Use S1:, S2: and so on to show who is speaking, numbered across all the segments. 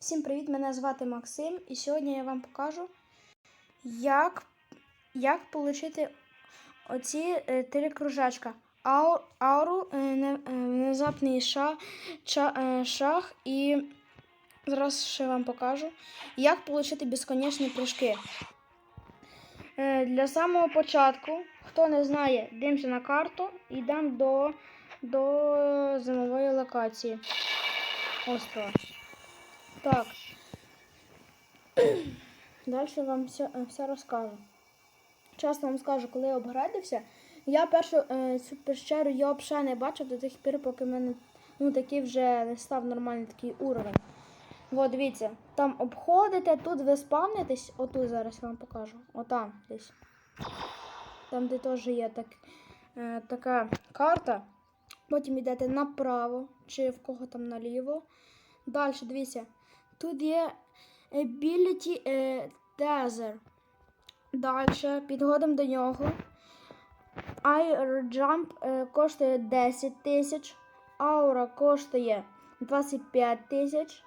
S1: Всім привіт! Мене звати Максим, і сьогодні я вам покажу, як, як отримати оці е, три кружечка. Ау, ауру, е, е, внезапний ша, ча, е, шах і зараз ще вам покажу, як отримати безконечні прыжки. Е, для самого початку, хто не знає, дивимося на карту і йдемо до, до зимової локації острова. Так. Далі вам все, все розкажу. Чесно вам скажу, коли я обградився, я першу е, цю пещеру я взагалі не бачив до тих пір, поки в мене ну, такий вже не став нормальний такий уровень. От, дивіться, там обходите, тут ви спавнитесь, отут зараз я вам покажу. Отам десь. Там, де теж є так, е, така карта. Потім йдете направо, чи в кого там наліво. Далі, дивіться, тут є Ability е, Tether. Далі, підходимо до нього. Air Jump е, коштує 10 тисяч, Аура коштує 25 тисяч,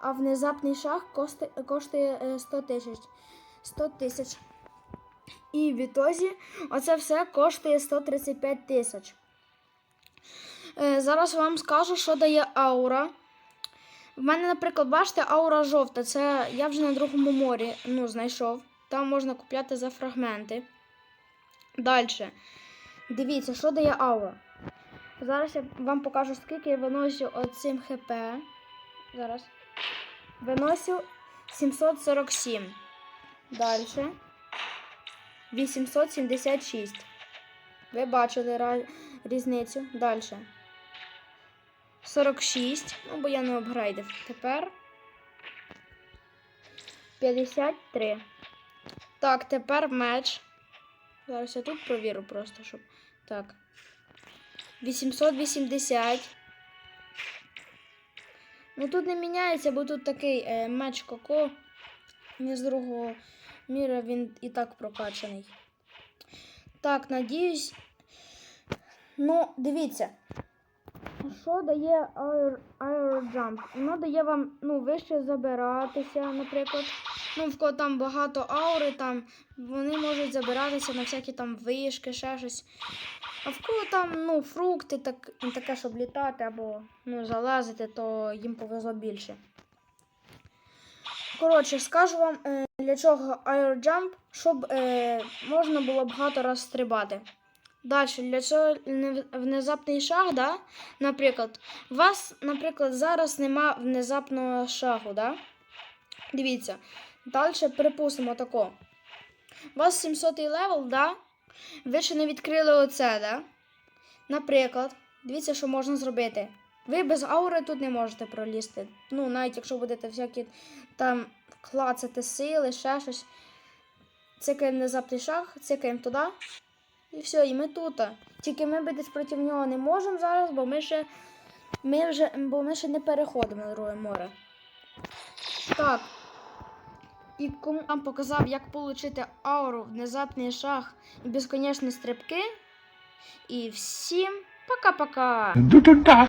S1: а внезапний шах коштує, коштує е, 100 тисяч. 100 тисяч. І в ітозі оце все коштує 135 тисяч. Е, Зараз вам скажу, що дає аура. В мене, наприклад, бачите, аура жовта. Це я вже на другому морі ну, знайшов. Там можна купляти за фрагменти. Далі. Дивіться, що дає аура. Зараз я вам покажу, скільки я виношу оцим ХП. Зараз. Виношу 747. Далі. 876. Ви бачили різницю. Далі. 46. Ну, бо я не апгрейдив. Тепер 53. Так, тепер меч. Зараз я тут провірю просто, щоб. Так. 880. Ну тут не міняється, бо тут такий е, меч Коко. Не з другого міра він і так прокачаний. Так, надіюсь. Ну, дивіться. Що дає Jump? Воно дає вам ну, вище забиратися, наприклад. Ну, в кого там багато аури, там вони можуть забиратися на всякі там вишки, ще щось. А в кого там ну, фрукти, так, таке, щоб літати або ну, залазити, то їм повезло більше. Коротше, скажу вам, е, для чого Air щоб е, можна було багато раз стрибати. Далі, для цього внезапний шаг, да? наприклад, у вас, наприклад, зараз нема внезапного шагу, да? Дивіться. Далі припустимо тако. У вас 700 левел, да? Ви ще не відкрили оце, да? Наприклад, дивіться, що можна зробити. Ви без аури тут не можете пролізти. Ну, навіть якщо будете всякі там клацати сили, ще щось. Цикаємо внезапний шаг, цикаємо туди. І все, і ми тут. Тільки ми битись проти нього не можемо зараз, бо ми ще, ми вже, бо ми ще не переходимо на друге море. Так. І кому вам показав, як отримати ауру, внезапний шаг і безконечні стрибки. І всім пока-пока!
S2: Du-du-da.